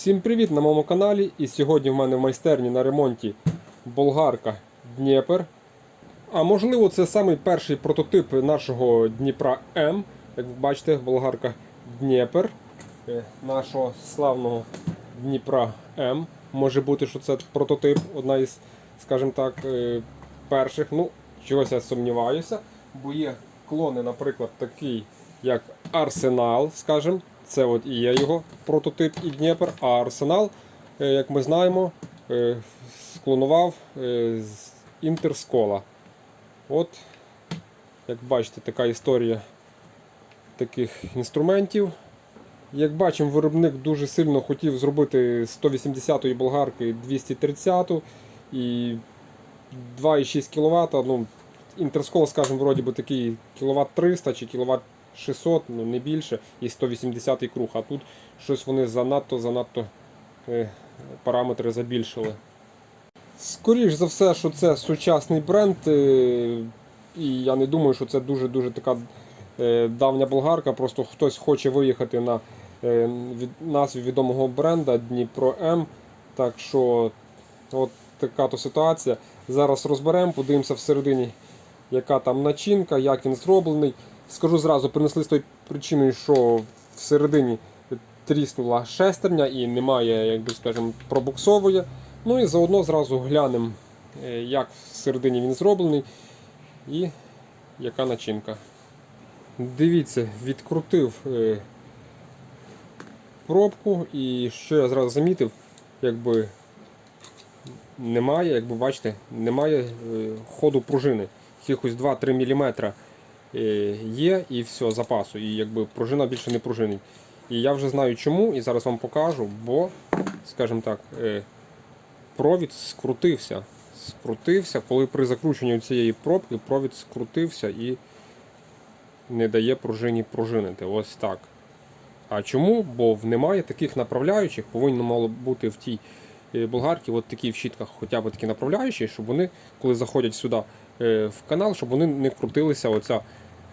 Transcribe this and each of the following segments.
Всім привіт на моєму каналі. І сьогодні в мене в майстерні на ремонті болгарка Дніпер. А можливо, це самий перший прототип нашого Дніпра М. Як ви бачите, болгарка Дніпер е, нашого славного Дніпра М. Може бути, що це прототип, одна із, скажімо так, е, перших. Ну, чогось я сумніваюся, бо є клони, наприклад, такий, як Арсенал, скажімо. Це от і є його прототип і Дніпер, а Арсенал, е, як ми знаємо, е, склонував е, з Інтерскола. От, як бачите, така історія таких інструментів. Як бачимо, виробник дуже сильно хотів зробити 180-ї болгарки 230-ту і 2,6 кВт. Ну, Інтерскол, скажімо, вроді би такий кВт 300 чи кВт 600, ну не більше, і 180 круг. А тут щось вони занадто-занадто е, параметри забільшили. Скоріш за все, що це сучасний бренд, е, і я не думаю, що це дуже-дуже така е, давня болгарка. Просто хтось хоче виїхати на від назві відомого бренда Дніпро М. Так що от така то ситуація. Зараз розберемо, подивимося всередині, яка там начинка, як він зроблений. Скажу зразу, принесли з тої причиною, що всередині тріснула шестерня і немає, як би скажемо, пробуксовує. Ну і заодно зразу глянемо, е, як всередині він зроблений і яка начинка. Дивіться, відкрутив е, пробку і що я зразу замітив, якби немає, як ви бачите, немає е, ходу пружини. Якихось 2-3 мм є і все, запасу. І якби пружина більше не пружинить. І я вже знаю чому, і зараз вам покажу, бо, скажімо так, е, провід скрутився. Скрутився, коли при закрученні цієї пробки провід скрутився і не дає пружині пружинити. Ось так. А чому? Бо немає таких направляючих, повинно мало бути в тій е, болгарці, от такі в щітках, хоча б такі направляючі, щоб вони, коли заходять сюди е, в канал, щоб вони не крутилися, оця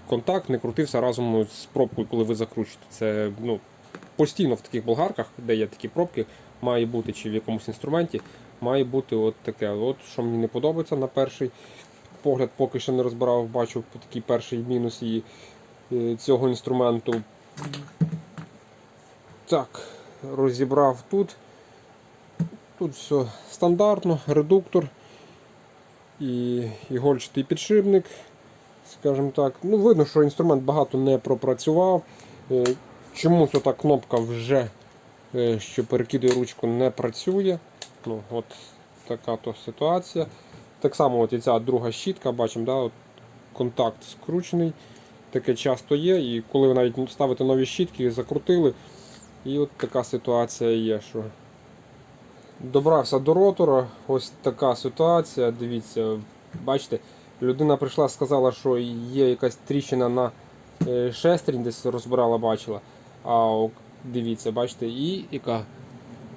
контакт не крутився разом з пробкою, коли ви закручуєте. Це ну, постійно в таких болгарках, де є такі пробки, має бути чи в якомусь інструменті, має бути от таке. От що мені не подобається на перший погляд, поки що не розбирав, бачу такий перший мінус її, е, цього інструменту. Так, розібрав тут. Тут все стандартно, редуктор і ігольчатий підшипник. Скажімо так, ну видно, що інструмент багато не пропрацював. Е, Чомусь ота кнопка вже, е, що перекидує ручку, не працює. Ну, от така то ситуація. Так само от і ця друга щітка, бачимо, да, от контакт скручений. Таке часто є. І коли ви навіть ставите нові щітки, закрутили. І от така ситуація є. що Добрався до ротора, ось така ситуація. Дивіться, бачите, людина прийшла, сказала, що є якась тріщина на е, шестерні, десь розбирала, бачила. А дивіться, бачите, і яка.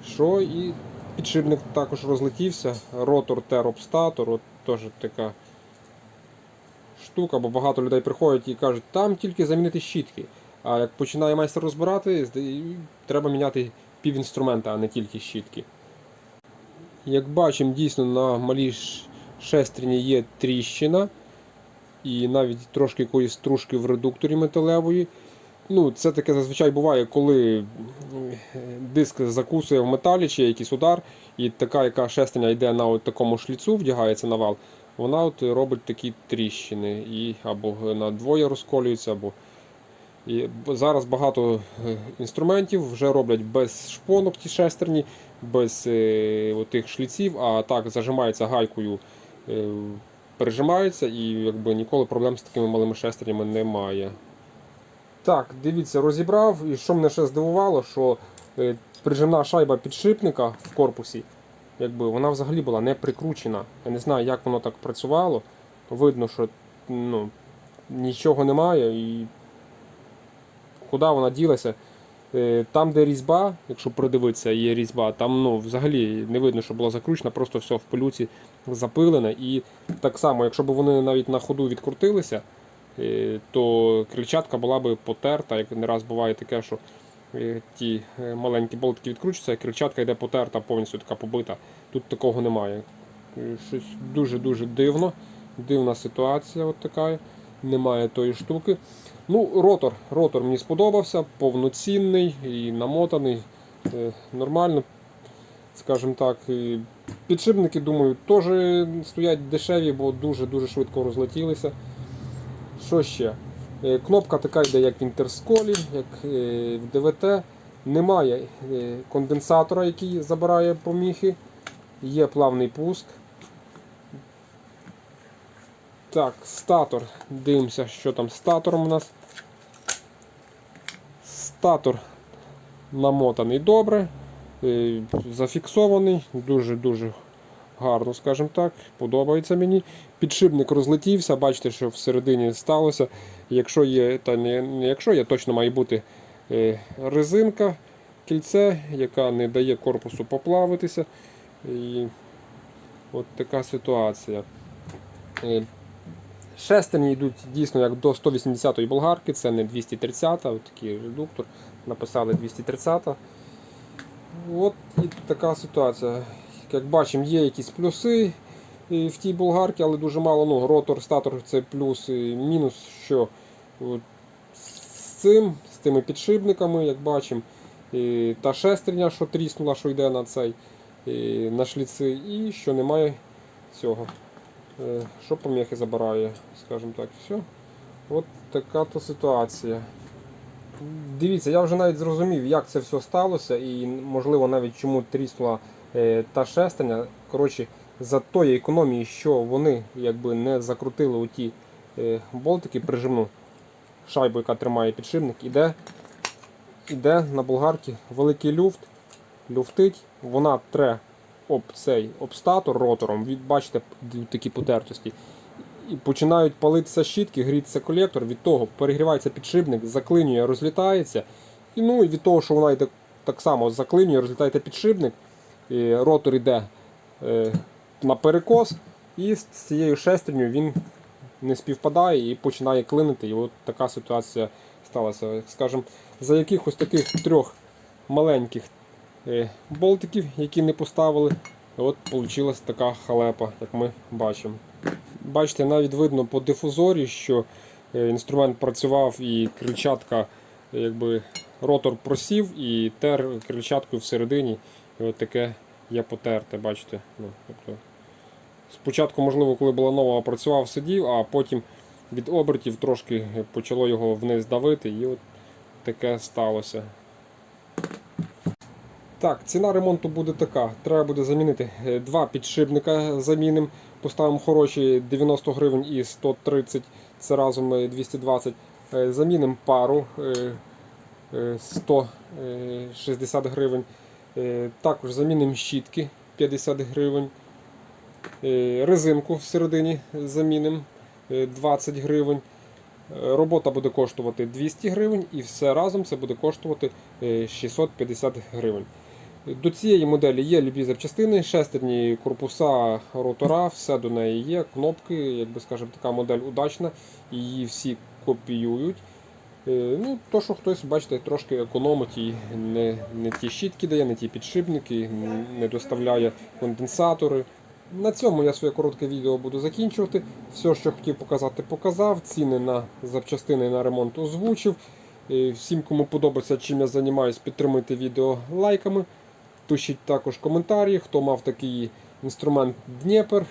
Що, і підшипник також розлетівся. Ротор теропстатор, от теж така штука, бо багато людей приходять і кажуть, там тільки замінити щітки. А як починає майстер розбирати, треба міняти півінструмента, а не тільки щітки. Як бачимо, дійсно на малій шестерні є тріщина і навіть трошки якоїсь стружки в редукторі металевої. Ну, Це таке зазвичай буває, коли диск закусує в металі чи якийсь удар, і така, яка шестерня йде на от такому шліцу, вдягається на вал, вона от робить такі тріщини. І або на двоє розколюється, або і зараз багато е, інструментів вже роблять без шпонок ті шестерні, без е, тих шліців, а так зажимається гайкою, е, пережимається і якби ніколи проблем з такими малими шестернями немає. Так, дивіться, розібрав, і що мене ще здивувало, що е, прижимна шайба підшипника в корпусі, якби вона взагалі була не прикручена. Я не знаю, як воно так працювало. Видно, що ну, нічого немає і куди вона ділася. Е, Там, де різьба, якщо придивитися, є різьба, там ну, взагалі не видно, що була закручена, просто все в пилюці запилене. І так само, якщо б вони навіть на ходу відкрутилися, е, то крильчатка була б потерта, як не раз буває таке, що е, ті маленькі болтики відкручуються, крильчатка йде потерта, повністю така побита. Тут такого немає. Щось дуже-дуже дивно. Дивна ситуація от така. Немає тої штуки. Ну, ротор. Ротор мені сподобався, повноцінний і намотаний. Е, Нормально, скажімо так. Підшипники, думаю, теж стоять дешеві, бо дуже-дуже швидко розлетілися. Що ще? Е, Кнопка така йде, як в інтерсколі, як е, в ДВТ. Немає конденсатора, який забирає поміхи. Є плавний пуск. Так, статор. Дивимося, що там з статором у нас. Статор намотаний добре, е, зафіксований, дуже-дуже гарно, скажімо так, подобається мені. Підшипник розлетівся, бачите, що всередині сталося. Якщо є, та не, не якщо є, точно має бути е, резинка, кільце, яка не дає корпусу поплавитися. І от така ситуація. Шестерні йдуть дійсно як до 180-ї болгарки, це не 230, от такий редуктор. Написали 230. От і така ситуація. Як бачимо, є якісь плюси в тій болгарці, але дуже мало. Ну, ротор, статор це плюс і мінус, що з цим, з тими підшипниками, як бачимо, і та шестерня, що тріснула, що йде на цей на шліци, і що немає цього. Е, Що поміхи забирає, скажімо так, все. От така то ситуація. Дивіться, я вже навіть зрозумів, як це все сталося, і можливо навіть чому тріснула е, та шестерня. Коротше, за тої економії, що вони якби не закрутили оті е, болтики прижимну шайбу, яка тримає підшипник, іде, іде на болгарці великий люфт, люфтить, вона тре об цей об статор ротором, від, бачите такі потертості. І починають палитися щітки, грітися колектор, від того перегрівається підшипник, заклинює, розлітається. І ну і від того, що вона йде так само заклинює, розлітається підшипник, і ротор йде е, на перекос, і з цією шестерню він не співпадає і починає клинити. І от така ситуація сталася. Скажімо, за якихось таких трьох маленьких болтиків, які не поставили, от вийшла така халепа, як ми бачимо. Бачите, навіть видно по дифузорі, що е, інструмент працював і крильчатка, якби ротор просів і тер крильчаткою всередині. І от таке є потерте, бачите. Ну, тобто, спочатку, можливо, коли була нова, працював, сидів, а потім від обертів трошки почало його вниз давити, і от таке сталося. Так, ціна ремонту буде така. Треба буде замінити е, два підшипника заміним. Поставимо хороші 90 гривень і 130, це разом е, 220. Е, Замінимо пару е, е, 160 гривень. Е, Також замінимо щітки 50 гривень. Е, Резинку всередині замінимо е, 20 гривень. Е, Робота буде коштувати 200 гривень і все разом це буде коштувати е, 650 гривень. До цієї моделі є любі запчастини, шестерні корпуса ротора, все до неї є, кнопки, якби скажемо, така модель удачна, її всі копіюють. Е, Ну, То, що хтось, бачите, трошки економить і не, не ті щітки дає, не ті підшипники, не доставляє конденсатори. На цьому я своє коротке відео буду закінчувати. Все, що хотів показати, показав. Ціни на запчастини на ремонт озвучив. Е, Всім, кому подобається, чим я займаюсь, підтримуйте відео лайками. Пишіть також коментарі, хто мав такий інструмент Дніпер,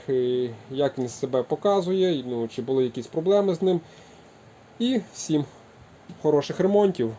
як він себе показує, ну, чи були якісь проблеми з ним. І всім хороших ремонтів.